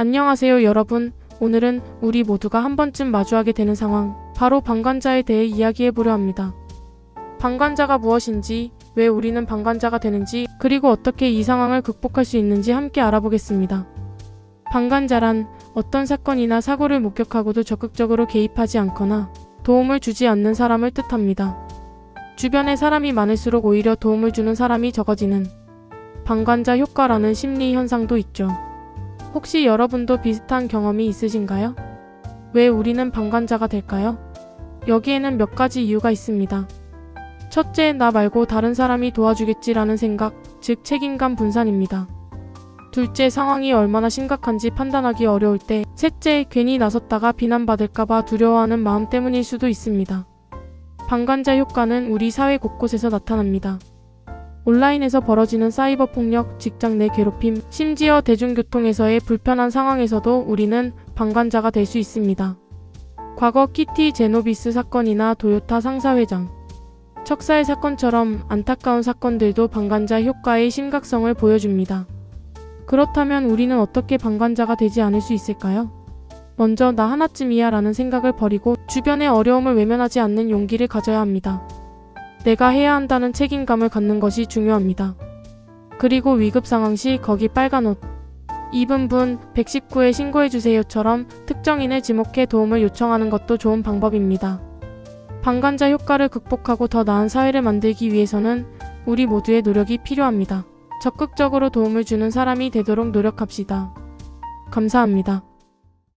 안녕하세요 여러분. 오늘은 우리 모두가 한 번쯤 마주하게 되는 상황, 바로 방관자에 대해 이야기해 보려 합니다. 방관자가 무엇인지, 왜 우리는 방관자가 되는지, 그리고 어떻게 이 상황을 극복할 수 있는지 함께 알아보겠습니다. 방관자란 어떤 사건이나 사고를 목격하고도 적극적으로 개입하지 않거나 도움을 주지 않는 사람을 뜻합니다. 주변에 사람이 많을수록 오히려 도움을 주는 사람이 적어지는 방관자 효과라는 심리 현상도 있죠. 혹시 여러분도 비슷한 경험이 있으신가요? 왜 우리는 방관자가 될까요? 여기에는 몇 가지 이유가 있습니다. 첫째, 나 말고 다른 사람이 도와주겠지라는 생각, 즉 책임감 분산입니다. 둘째, 상황이 얼마나 심각한지 판단하기 어려울 때, 셋째, 괜히 나섰다가 비난받을까봐 두려워하는 마음 때문일 수도 있습니다. 방관자 효과는 우리 사회 곳곳에서 나타납니다. 온라인에서 벌어지는 사이버 폭력, 직장 내 괴롭힘, 심지어 대중교통에서의 불편한 상황에서도 우리는 방관자가 될 수 있습니다. 과거 키티 제노비스 사건이나 도요타 상사회장, 척살 사건처럼 안타까운 사건들도 방관자 효과의 심각성을 보여줍니다. 그렇다면 우리는 어떻게 방관자가 되지 않을 수 있을까요? 먼저 나 하나쯤이야 라는 생각을 버리고 주변의 어려움을 외면하지 않는 용기를 가져야 합니다. 내가 해야 한다는 책임감을 갖는 것이 중요합니다. 그리고 위급 상황 시 거기 빨간 옷 입은 분 119에 신고해주세요처럼 특정인을 지목해 도움을 요청하는 것도 좋은 방법입니다. 방관자 효과를 극복하고 더 나은 사회를 만들기 위해서는 우리 모두의 노력이 필요합니다. 적극적으로 도움을 주는 사람이 되도록 노력합시다. 감사합니다.